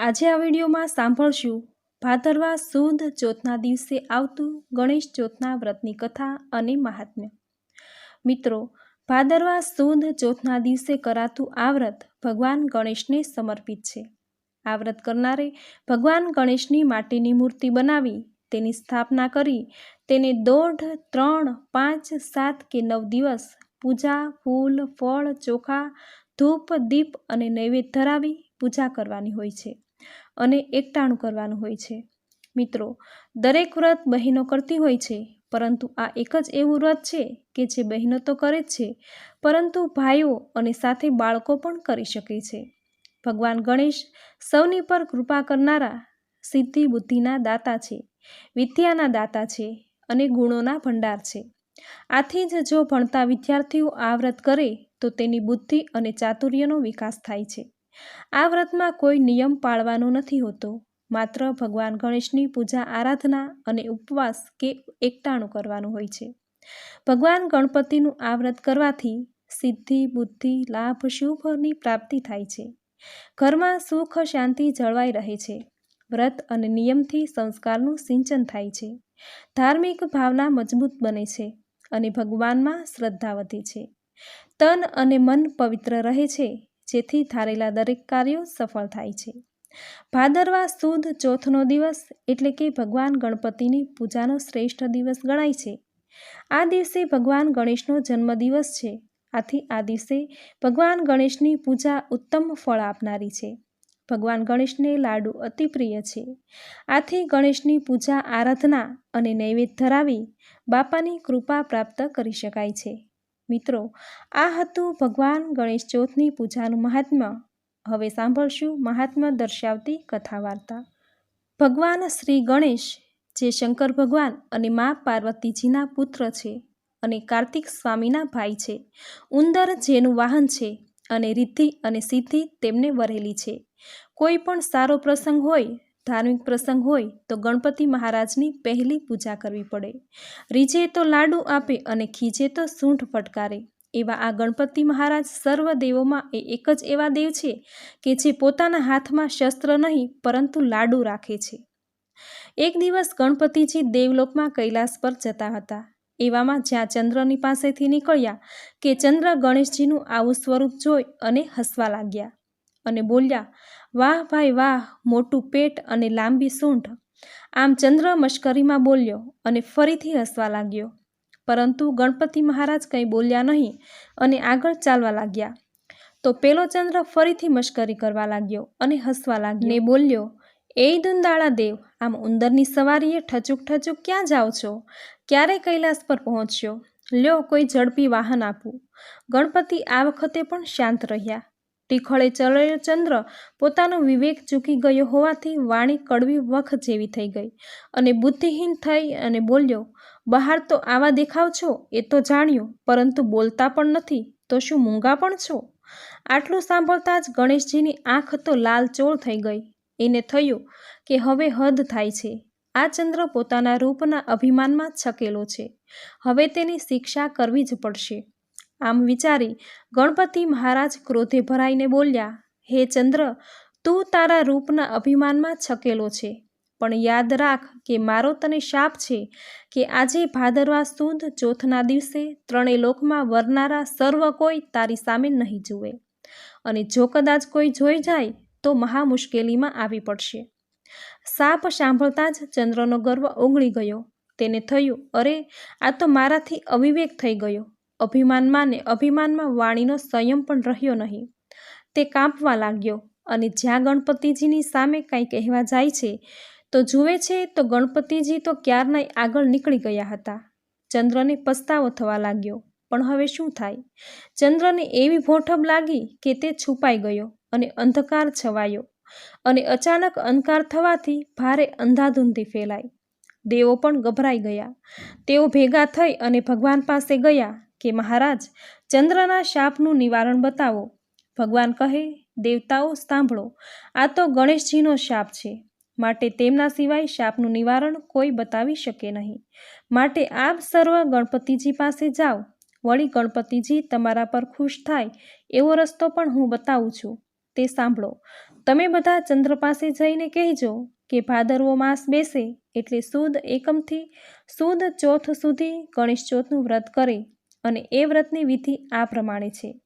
આજે આ વિડીયોમાં સાંભળશું ભાદરવા સુદ ચોથના દિવસે આવતું ગણેશ ચોથના વ્રતની કથા અને મહાત્મ્ય. મિત્રો, ભાદરવા સુદ ચોથના દિવસે કરાતું આ વ્રત ભગવાન ગણેશને સમર્પિત છે. આ વ્રત કરનારે ભગવાન ગણેશની માટીની મૂર્તિ બનાવી, તેની સ્થાપના કરી, તેને દોઢ, ત્રણ, પાંચ, સાત કે નવ દિવસ પૂજા, ફૂલ, ફળ, ચોખા, ધૂપ, દીપ અને નૈવેદ્ય ધરાવી પૂજા કરવાની હોય છે. અને એકટાણું કરવાનું હોય છે. મિત્રો, દરેક વ્રત બહેનો કરતી હોય છે, પરંતુ આ એક જ એવું વ્રત છે કે જે બહેનો તો કરે જ છે, પરંતુ ભાઈઓ અને સાથે બાળકો પણ કરી શકે છે. ભગવાન ગણેશ સૌની પર કૃપા કરનારા સિદ્ધિ બુદ્ધિના દાતા છે, વિદ્યાના દાતા છે અને ગુણોના ભંડાર છે. આથી જ જો ભણતા વિદ્યાર્થીઓ આ વ્રત કરે, તો તેની બુદ્ધિ અને ચાતુર્યનો વિકાસ થાય છે. આ વ્રતમાં કોઈ નિયમ પાળવાનો નથી હોતો. માત્ર ભગવાન ગણેશની પૂજા, આરાધના અને ઉપવાસ કે એકટાણું કરવાનું હોય છે. ભગવાન ગણપતિનું આ વ્રત કરવાથી સિદ્ધિ, બુદ્ધિ, લાભ, શુભની પ્રાપ્તિ થાય છે. ઘરમાં સુખ, શાંતિ જળવાઈ રહે છે. વ્રત અને નિયમથી સંસ્કારનું સિંચન થાય છે. ધાર્મિક ભાવના મજબૂત બને છે અને ભગવાનમાં શ્રદ્ધા વધે છે. તન અને મન પવિત્ર રહે છે. જેથી ધારેલા દરેક કાર્યો સફળ થાય છે. ભાદરવા સુદ ચોથનો દિવસ એટલે કે ભગવાન ગણપતિની પૂજાનો શ્રેષ્ઠ દિવસ ગણાય છે. આ દિવસે ભગવાન ગણેશનો જન્મદિવસ છે. આથી આ દિવસે ભગવાન ગણેશની પૂજા ઉત્તમ ફળ આપનારી છે. ભગવાન ગણેશને લાડુ અતિ પ્રિય છે. આથી ગણેશની પૂજા આરાધના અને નૈવેદ્ય ધરાવી બાપાની કૃપા પ્રાપ્ત કરી શકાય છે. મિત્રો, આ હતું ભગવાન ગણેશ ચોથની પૂજાનું મહાત્મ્ય. હવે સાંભળશું મહાત્મ્ય દર્શાવતી કથા વાર્તા ભગવાન શ્રી ગણેશ, જે શંકર ભગવાન અને મા પાર્વતીજીના પુત્ર છે અને કાર્તિક સ્વામીના ભાઈ છે, ઉંદર જેનું વાહન છે અને રિદ્ધિ અને સિદ્ધિ તેમને વરેલી છે. કોઈ પણ સારો પ્રસંગ હોય ધાર્મિક પ્રસંગ હોય તો ગણપતિ મહારાજની પહેલી પૂજા કરવી પડે. રીજે તો લાડુ આપે અને ખીજે તો સૂંઠ ફટકારે. એવા આ ગણપતિ મહારાજ સર્વ દેવોમાં એ એક જ એવા દેવ છે કે જે પોતાના હાથમાં શસ્ત્ર નહીં, પરંતુ લાડુ રાખે છે. એક દિવસ ગણપતિજી દેવલોકમાં કૈલાસ પર જતા હતા. એવામાં જ્યાં ચંદ્રની પાસેથી નીકળ્યા કે ચંદ્ર ગણેશજીનું આવું સ્વરૂપ જોઈ અને હસવા લાગ્યા. અને બોલ્યા, વાહ ભાઈ વાહ, મોટું પેટ અને લાંબી સૂંઢ. આમ ચંદ્ર મશ્કરીમાં બોલ્યો અને ફરીથી હસવા લાગ્યો. પરંતુ ગણપતિ મહારાજ કંઈ બોલ્યા નહીં અને આગળ ચાલવા લાગ્યા. તો પેલો ચંદ્ર ફરીથી મશ્કરી કરવા લાગ્યો અને હસવા લાગ્યો. ને બોલ્યો, એ દુંદાળા દેવ, આમ ઉંદરની સવારીએ ઠચુક ઠચુક ક્યાં જાઓ છો? ક્યારે કૈલાસ પર પહોંચ્યો? લ્યો, કોઈ ઝડપી વાહન આપું. ગણપતિ આ વખતે પણ શાંત રહ્યા. ટીખળે ચંદ્ર પોતાનો વિવેક ચૂકી ગયો હોવાથી વાણી કડવી વખ જેવી થઈ ગઈ અને બુદ્ધિહીન થઈ અને બોલ્યો, બહાર તો આવા દેખાવ છો, એ તો જાણ્યું, પરંતુ બોલતા પણ નથી, તો શું મૂંગા પણ છો? આટલું સાંભળતા જ ગણેશજીની આંખ તો લાલચોળ થઈ ગઈ. એને થયું કે હવે હદ થાય છે. આ ચંદ્ર પોતાના રૂપના અભિમાનમાં છકેલો છે. હવે તેની શિક્ષા કરવી જ પડશે. આમ વિચારી ગણપતિ મહારાજ ક્રોધે ભરાઈને બોલ્યા, હે ચંદ્ર, તું તારા રૂપના અભિમાનમાં છકેલો છે. પણ યાદ રાખ કે મારો તને શાપ છે કે આજે ભાદરવા સુદ ચોથના દિવસે ત્રણેય લોકમાં વરનારા સર્વ કોઈ તારી સામે નહીં જુએ. અને જો કદાચ કોઈ જોઈ જાય, તો મહા મુશ્કેલીમાં આવી પડશે. સાપ સાંભળતા જ ચંદ્રનો ગર્વ ઓગળી ગયો. તેને થયું, અરે, આ તો મારાથી અવિવેક થઈ ગયો. અભિમાનમાં ને અભિમાનમાં વાણીનો સંયમ પણ રહ્યો નહીં. તે કાંપવા લાગ્યો અને જ્યાં ગણપતિજીની સામે કાંઈ કહેવા જાય છે, તો જુએ છે તો ગણપતિજી તો ક્યારના આગળ નીકળી ગયા હતા. ચંદ્રને પસ્તાવો થવા લાગ્યો, પણ હવે શું થાય ચંદ્રને એવી ભોઠબ લાગી કે તે છુપાઈ ગયો અને અંધકાર છવાયો અને અચાનક અંધકાર થવાથી ભારે અંધાધૂંધી ફેલાઈ. દેવો પણ ગભરાઈ ગયા. તેઓ ભેગા થઈ અને ભગવાન પાસે ગયા કે મહારાજ, ચંદ્રના શાપનું નિવારણ બતાવો. ભગવાન કહે, દેવતાઓ સાંભળો. આ તો ગણેશજીનો શાપ છે. માટે તેમના સિવાય શાપનું નિવારણ કોઈ બતાવી શકે નહીં. માટે આપ સર્વ ગણપતિજી પાસે જાઓ. વળી ગણપતિજી તમારા પર ખુશ થાય એવો રસ્તો પણ હું બતાવું છું. તે સાંભળો. તમે બધા ચંદ્ર પાસે જઈને કહેજો કે ભાદરવો માસ બેસે એટલે સુદ એકમથી સુદ ચોથ સુધી ગણેશ ચોથનું વ્રત કરે. અને એ વ્રતની વિધિ આ પ્રમાણે છે.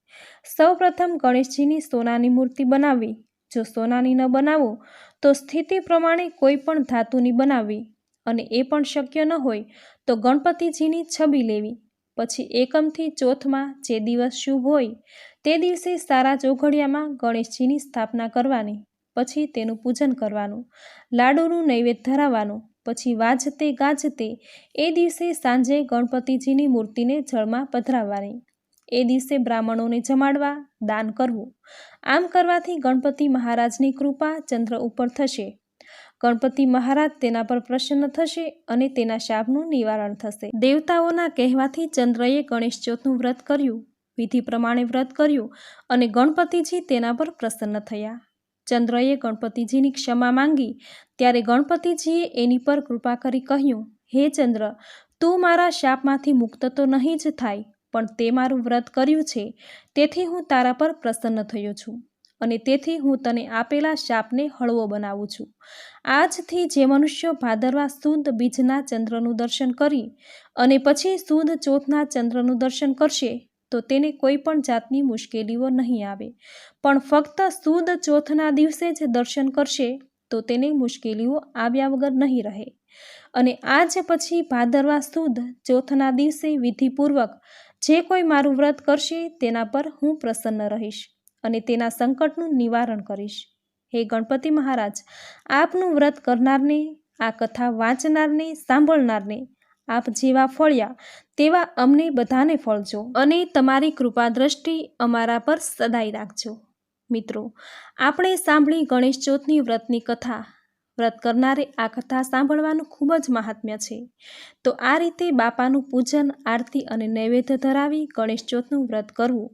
સૌપ્રથમ ગણેશજીની સોનાની મૂર્તિ બનાવવી. જો સોનાની ન બનાવો, તો સ્થિતિ પ્રમાણે કોઈ પણ ધાતુની બનાવવી. અને એ પણ શક્ય ન હોય, તો ગણપતિજીની છબી લેવી. પછી એકમથી ચોથમાં જે દિવસ શુભ હોય, તે દિવસે સારા ચોઘડિયામાં ગણેશજીની સ્થાપના કરવાની. પછી તેનું પૂજન કરવાનું. લાડુનું નૈવેદ્ય ધરાવવાનું. પછી વાજતે ગાજતે એ દિવસે સાંજે ગણપતિજીની મૂર્તિને જળમાં પધરાવવાની એ દિવસે બ્રાહ્મણોને જમાડવા દાન કરવું. આમ કરવાથી ગણપતિ મહારાજની કૃપા ચંદ્ર ઉપર થશે. ગણપતિ મહારાજ તેના પર પ્રસન્ન થશે અને તેના શાપનું નિવારણ થશે. દેવતાઓના કહેવાથી ચંદ્રએ ગણેશ ચોથનું વ્રત કર્યું, વિધિ પ્રમાણે વ્રત કર્યું અને ગણપતિજી તેના પર પ્રસન્ન થયા. ચંદ્રએ ગણપતિજીની ક્ષમા માંગી. ત્યારે ગણપતિજીએ એની પર કૃપા કરી કહ્યું, હે ચંદ્ર, તું મારા શાપમાંથી મુક્ત તો નહીં જ થાય, પણ તે મારું વ્રત કર્યું છે. તેથી હું તારા પર પ્રસન્ન થયો છું અને તેથી હું તને આપેલા શાપને હળવો બનાવું છું. આજથી જે મનુષ્યો ભાદરવા સુદ બીજના ચંદ્રનું દર્શન કરી અને પછી સુદ ચોથના ચંદ્રનું દર્શન કરશે તો તેને કોઈ પણ જાતની મુશ્કેલીઓ નહીં આવે. પણ ફક્ત સુદ ચોથના દિવસે જ દર્શન કરશે, તો તેને મુશ્કેલીઓ આવ્યા વગર નહીં રહે. અને આજ પછી ભાદરવા સુદ ચોથના દિવસે વિધિપૂર્વક જે કોઈ મારું વ્રત કરશે તેના પર હું પ્રસન્ન રહીશ અને તેના સંકટનું નિવારણ કરીશ. હે ગણપતિ મહારાજ, આપનું વ્રત કરનારને, આ કથા વાંચનારને, સાંભળનારને આપ જેવા ફળ્યા, તેવા અમને બધાને ફળજો અને તમારી કૃપા દ્રષ્ટિ અમારા પર સદાય રાખજો. મિત્રો, આપણે સાંભળી ગણેશ ચોથની વ્રતની કથા. વ્રત કરનારે આ કથા સાંભળવાનું ખૂબ જ મહાત્મ્ય છે. તો આ રીતે બાપાનું પૂજન, આરતી અને નૈવેદ્ય ધરાવી ગણેશ ચોથનું વ્રત કરવું.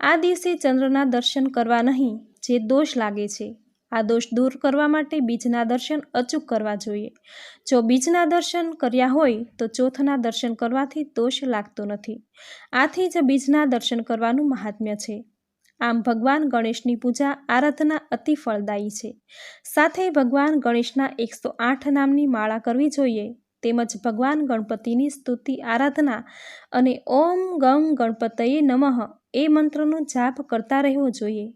આ દિવસે ચંદ્રના દર્શન કરવા નહીં, જે દોષ લાગે છે. આ દોષ દૂર કરવા માટે બીજના દર્શન અચૂક કરવા જોઈએ. જો બીજના દર્શન કર્યા હોય, તો ચોથના દર્શન કરવાથી દોષ લાગતો નથી. આથી જ બીજના દર્શન કરવાનું મહાત્મ્ય છે. આમ ભગવાન ગણેશની પૂજા આરાધના અતિ ફળદાયી છે. સાથે ભગવાન ગણેશના એકસો આઠ નામની માળા કરવી જોઈએ, તેમજ ભગવાન ગણપતિની સ્તુતિ આરાધના અને ઓમ ગમ ગણપતયે નમઃ એ મંત્રનો જાપ કરતા રહેવો જોઈએ.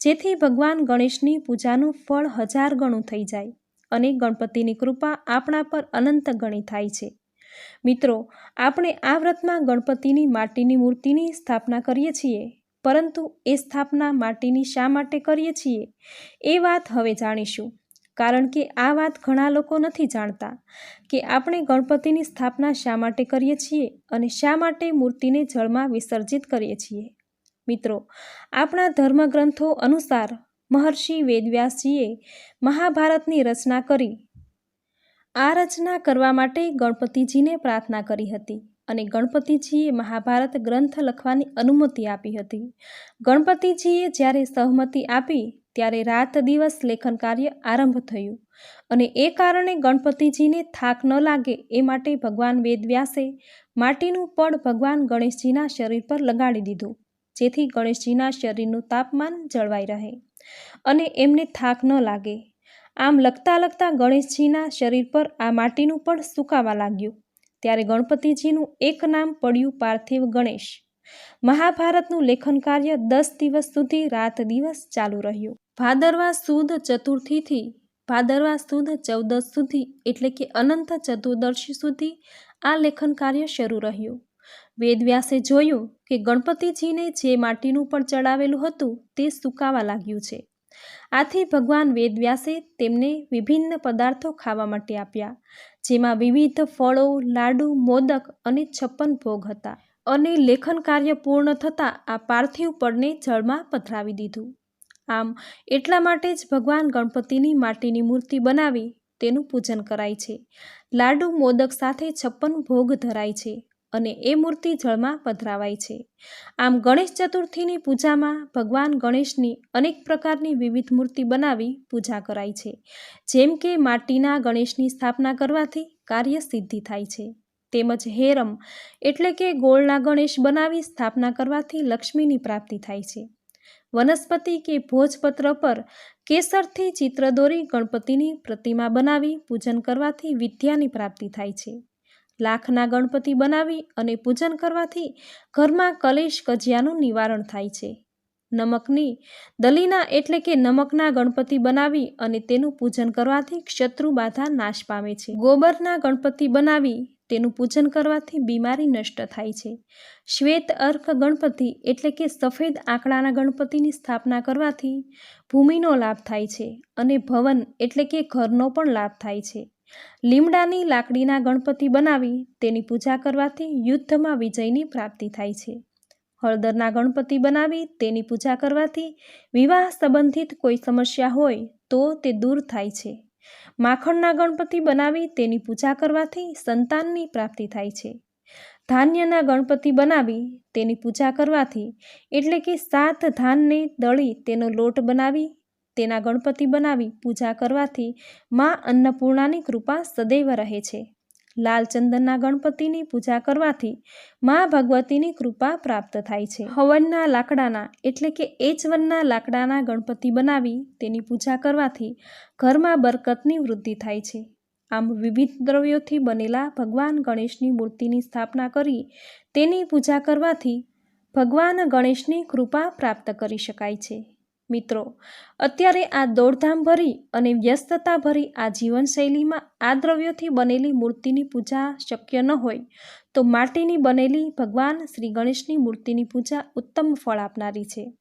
જેથી ભગવાન ગણેશની પૂજાનું ફળ હજાર ગણું થઈ જાય અને ગણપતિની કૃપા આપણા પર અનંત ગણી થાય છે. મિત્રો, આપણે આ વ્રતમાં ગણપતિની માટીની મૂર્તિની સ્થાપના કરીએ છીએ, પરંતુ એ સ્થાપના માટીની શા માટે કરીએ છીએ? એ વાત હવે જાણીશું, કારણ કે આ વાત ઘણા લોકો નથી જાણતા કે આપણે ગણપતિની સ્થાપના શા માટે કરીએ છીએ અને શા માટે મૂર્તિને જળમાં વિસર્જિત કરીએ છીએ. મિત્રો, આપણા ધર્મગ્રંથો અનુસાર મહર્ષિ વેદવ્યાસજીએ મહાભારતની રચના કરી, આ રચના કરવા માટે ગણપતિજીને પ્રાર્થના કરી હતી અને ગણપતિજીએ મહાભારત ગ્રંથ લખવાની અનુમતિ આપી હતી. ગણપતિજીએ જ્યારે સહમતિ આપી, ત્યારે રાત દિવસ લેખન કાર્ય આરંભ થયું અને એ કારણે ગણપતિજીને થાક ન લાગે એ માટે ભગવાન વેદવ્યાસે માટીનું પડ ભગવાન ગણેશજીના શરીર પર લગાડી દીધું. જેથી ગણેશજીના શરીરનું તાપમાન જળવાઈ રહે અને એમને થાક ન લાગે. આમ લખતા લખતા ગણેશજીના શરીર પર આ માટીનું પણ સુકાવા લાગ્યું. ત્યારે ગણપતિજીનું એક નામ પડ્યું પાર્થિવ ગણેશ. મહાભારતનું લેખન કાર્ય દસ દિવસ સુધી રાત દિવસ ચાલુ રહ્યું. ભાદરવા સુદ ચતુર્થીથી, ભાદરવા સુદ ચૌદશ સુધી એટલે કે અનંત ચતુર્દશી સુધી આ લેખન કાર્ય શરૂ રહ્યું. વેદવ્યાસે જોયું કે ગણપતિજીને જે માટીનું પણ ચડાવેલું હતું તે સુકાવા લાગ્યું છે. આથી ભગવાન વેદવ્યાસે તેમને વિભિન્ન પદાર્થો ખાવા માટે આપ્યા, જેમાં વિવિધ ફળો, લાડુ, મોદક અને છપ્પન ભોગ હતા અને લેખન કાર્ય પૂર્ણ થતાં આ પાર્થિવ પડને જળમાં પધરાવી દીધું. આમ, એટલા માટે જ ભગવાન ગણપતિની માટીની મૂર્તિ બનાવી તેનું પૂજન કરાય છે. લાડુ, મોદક સાથે છપ્પન ભોગ ધરાય છે. અને એ મૂર્તિ જળમાં પધરાવાય છે. આમ ગણેશ ચતુર્થીની પૂજામાં ભગવાન ગણેશની અનેક પ્રકારની વિવિધ મૂર્તિ બનાવી પૂજા કરાય છે. જેમ કે માટીના ગણેશની સ્થાપના કરવાથી કાર્ય સિદ્ધિ થાય છે. તેમજ હેરમ એટલે કે ગોળના ગણેશ બનાવી સ્થાપના કરવાથી લક્ષ્મીની પ્રાપ્તિ થાય છે. વનસ્પતિ કે ભોજપત્ર પર કેસરથી ચિત્ર દોરી ગણપતિની પ્રતિમા બનાવી પૂજન કરવાથી વિદ્યાની પ્રાપ્તિ થાય છે. લાખના ગણપતિ બનાવી અને પૂજન કરવાથી ઘરમાં કલેશ કજિયાનું નિવારણ થાય છે. નમકની, દલીના એટલે કે નમકના ગણપતિ બનાવી અને તેનું પૂજન કરવાથી શત્રુ બાધા નાશ પામે છે. ગોબરના ગણપતિ બનાવી, તેનું પૂજન કરવાથી બીમારી નષ્ટ થાય છે. શ્વેત અર્ક ગણપતિ એટલે કે સફેદ આંકડાના ગણપતિની સ્થાપના કરવાથી ભૂમિનો લાભ થાય છે અને ભવન એટલે કે ઘરનો પણ લાભ થાય છે. લીમડાની લાકડીના ગણપતિ બનાવી તેની પૂજા કરવાથી યુદ્ધમાં વિજયની પ્રાપ્તિ થાય છે. હળદરના ગણપતિ બનાવી તેની પૂજા કરવાથી વિવાહ સંબંધિત કોઈ સમસ્યા હોય તો તે દૂર થાય છે. માખણના ગણપતિ બનાવી તેની પૂજા કરવાથી સંતાનની પ્રાપ્તિ થાય છે. ધાન્યના ગણપતિ બનાવી તેની પૂજા કરવાથી એટલે કે સાત ધાનને દળી તેનો લોટ બનાવી તેના ગણપતિ બનાવી પૂજા કરવાથી મા અન્નપૂર્ણાની કૃપા સદૈવ રહે છે. લાલ ચંદનના ગણપતિની પૂજા કરવાથી મા ભગવતીની કૃપા પ્રાપ્ત થાય છે. હવનના લાકડાના એટલે કે એચવનના લાકડાના ગણપતિ બનાવી તેની પૂજા કરવાથી ઘરમાં બરકતની વૃદ્ધિ થાય છે. આમ વિવિધ દ્રવ્યોથી બનેલા ભગવાન ગણેશની મૂર્તિની સ્થાપના કરી તેની પૂજા કરવાથી ભગવાન ગણેશની કૃપા પ્રાપ્ત કરી શકાય છે. મિત્રો, અત્યારે આ દોડધામ ભરી અને વ્યસ્તતા ભરી આ જીવનશૈલીમાં આ દ્રવ્યોથી બનેલી મૂર્તિની પૂજા શક્ય ન હોય, તો માટીની બનેલી ભગવાન શ્રી ગણેશની મૂર્તિની પૂજા ઉત્તમ ફળ આપનારી છે.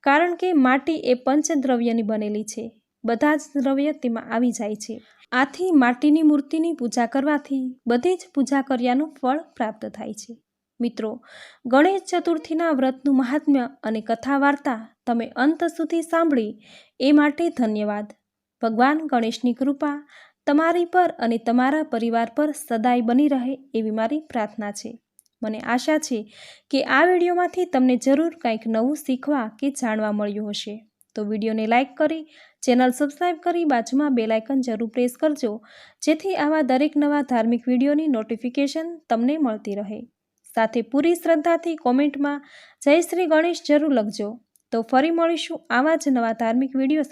કારણ કે માટી એ પંચદ્રવ્યની બનેલી છે. બધા જ દ્રવ્ય તેમાં આવી જાય છે. આથી માટીની મૂર્તિની પૂજા કરવાથી બધી જ પૂજા કર્યાનું ફળ પ્રાપ્ત થાય છે. મિત્રો, ગણેશ ચતુર્થીના વ્રતનું મહાત્મ્ય અને કથા વાર્તા તમે અંત સુધી સાંભળી, એ માટે ધન્યવાદ. ભગવાન ગણેશની કૃપા તમારી પર અને તમારા પરિવાર પર સદાય બની રહે એવી મારી પ્રાર્થના છે. મને આશા છે કે આ વિડીયોમાંથી તમને જરૂર કંઈક નવું શીખવા કે જાણવા મળ્યું હશે. તો વિડીયોને લાઇક કરી, ચેનલ સબસ્ક્રાઈબ કરી બાજુમાં બે લાઇકન જરૂર પ્રેસ કરજો, જેથી આવા દરેક નવા ધાર્મિક વિડીયોની નોટિફિકેશન તમને મળતી રહે. સાથે પૂરી શ્રદ્ધાથી કોમેન્ટમાં, જય શ્રી ગણેશ, જરૂર લખજો. તો ફરી મળીશું આવા જ નવા ધાર્મિક વીડિયો